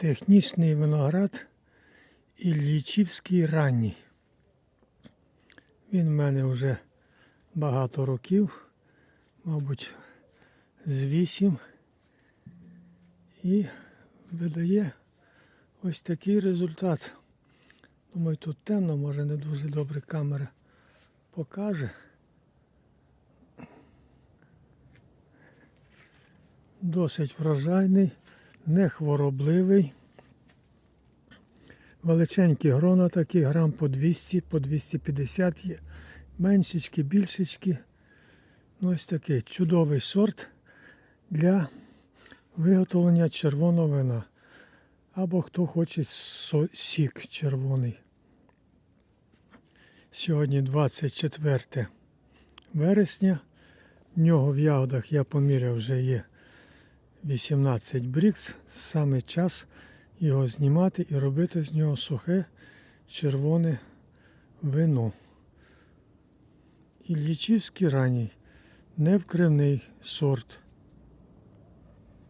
Технічний виноград Іллічівський ранній. Він в мене вже багато років, мабуть, з вісім. І видає ось такий результат. Думаю, тут темно, може не дуже добре камера покаже. Досить врожайний, не хворобливий. Величенькі грона такі, грам по 200, по 250 є. Меншечки, більшечки. Ну, ось такий чудовий сорт для виготовлення червоного вина. Або хто хоче сік червоний. Сьогодні 24 вересня. В нього в ягодах я поміряв вже є 18 брікс. Саме час його знімати і робити з нього сухе червоне вино. Іллічівський ранній, невкривний сорт.